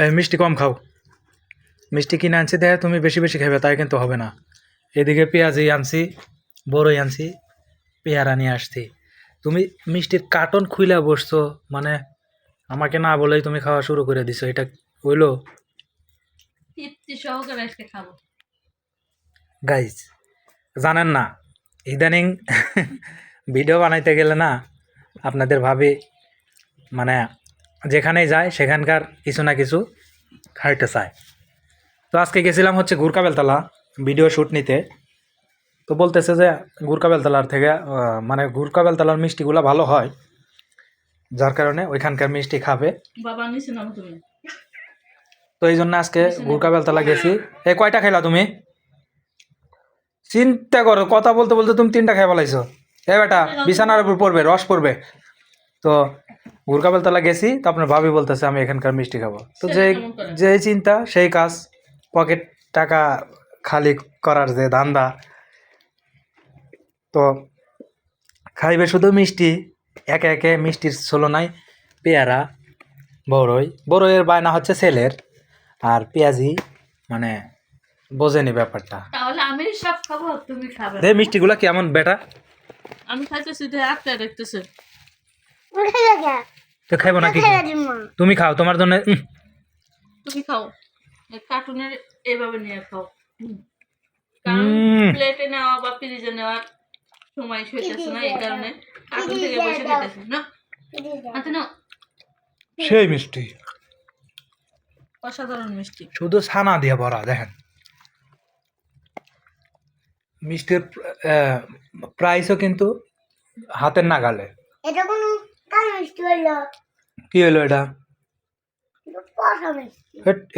মিষ্টি কম খাও। মিষ্টি কিনে আনছি দেখে তুমি বেশি বেশি খাবে তাই কিন্তু হবে না। এদিকে পেঁয়াজি আনছি বড়ই আনছি পেয়ারা নিয়ে আসছি। তুমি মিষ্টির কার্টন খুইলা বসছো মানে আমাকে না বলেই তুমি খাওয়া শুরু করে দিছো এটা হইল? তৃপ্তি সহকারে আজকে খাব। গাইজ জানেন না ইদানিং ভিডিও বানাইতে গেলে না আপনাদের ভাবি মানে যেখানেই যায় সেখানকার কিছু না কিছু খাইতে চায়। তো আজকে গেছিলাম হচ্ছে গুরকা বেলতলা ভিডিও শ্যুট নিতে। তো বলতেছে যে গুরকা বেলতলার থেকে মানে গুরকা বেলতলার মিষ্টিগুলো ভালো হয় যার কারণে ওইখানকার মিষ্টি খাবে। তো এই জন্য আজকে গুরকা বেলতলা গেছি। এ কয়টা খাইলা তুমি? চিন্তা করো কথা বলতে বলতে তুমি তিনটা খাই বলাইছো। এ বেটা বিছানার উপর পড়বে রস পড়বে। তো গুরকা বেলতলা গেছি তো আপনার ভাবি বলতেছে আমি এখানকার মিষ্টি খাব। তো যে যে চিন্তা সেই কাজ পকেট টাকা খালি করার যে ধান্দা। তো খাইবে শুধু মিষ্টি একে একে মিষ্টির নাই পেয়ারা বড়ই বড়ইয়ের বায়না হচ্ছে ছেলের আর পেঁয়াজি মানে বোঝেনি ব্যাপারটা। তাহলে আমি সব খাব তুমি খাবে দে মিষ্টিগুলা কেমন বেটা? আমি খাইতেছি দেখতেছে তো খাইবো নাকি তুমি খাও তোমার জন্য তুমি খাও। কার্টুনের এভাবে নিয়ে খাও। কারণ প্লেটে নেওয়া বা ফ্রিজে নেওয়ার সময় হইতেছে না এই কারণে কার্টুন থেকে বসে খেতেছে না? আচ্ছা না সেই মিষ্টি। অসাধারণ মিষ্টি। শুধু ছানা দিয়ে ভরা দেখেন। মিষ্টির প্রাইসও কিন্তু হাতের নাগালে। এটা কোনো কি হলো এটা?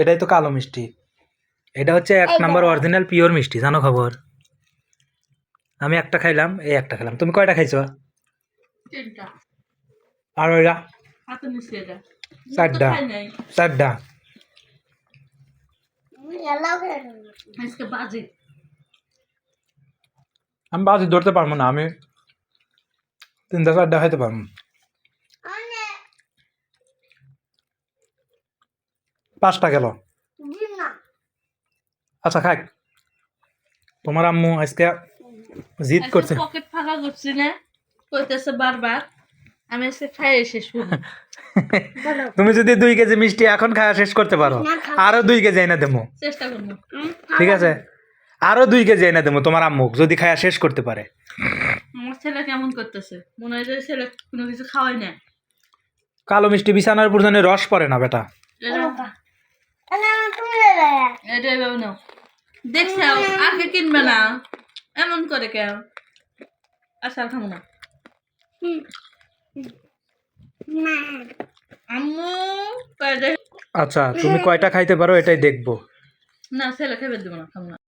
এটাই তো কালো মিষ্টি। এটা হচ্ছে এক নাম্বার অরিজিনাল পিওর মিষ্টি জানো খবর? আমি একটা খাইলাম এই একটা খেলাম তুমি কয়টা খাইছো? আর ওইটা? চারটা। চারটা। আমি বাজি ধরতে পারব না আমি তিনটা চারটা খাইতে পারব। পাঁচটা গেল। আচ্ছা খাক। তোমার আম্মু আজকে জিদ করছে। পকেট ফাঁকা করছি না? কইতেছে বারবার আমি আজকে খাই শেষ করব তুমি যদি দুই কেজি মিষ্টি এখন খাওয়া শেষ করতে পারো আরও দুই কেজি এনে দেবো। চেষ্টা করব। ঠিক আছে? আরও দুই কেজি এনে দেবো তোমার আম্মু যদি খাওয়া শেষ করতে পারে। আমার ছেলে কেমন করতেছে? মনে হয় যে ছেলে কোনো কিছু খাওয়াই না। কালো মিষ্টি বিছানার জানে রস পড়ে না বেটা। এটা এভাবে নাও। দেখছে আগে কিনবে না। এমন করে কেন আচ্ছা খাব না। না। আম্মু আচ্ছা তুমি কয়টা খাইতে পারো এটাই দেখব। না ছেলে খেয়ে দেবো না খাব না।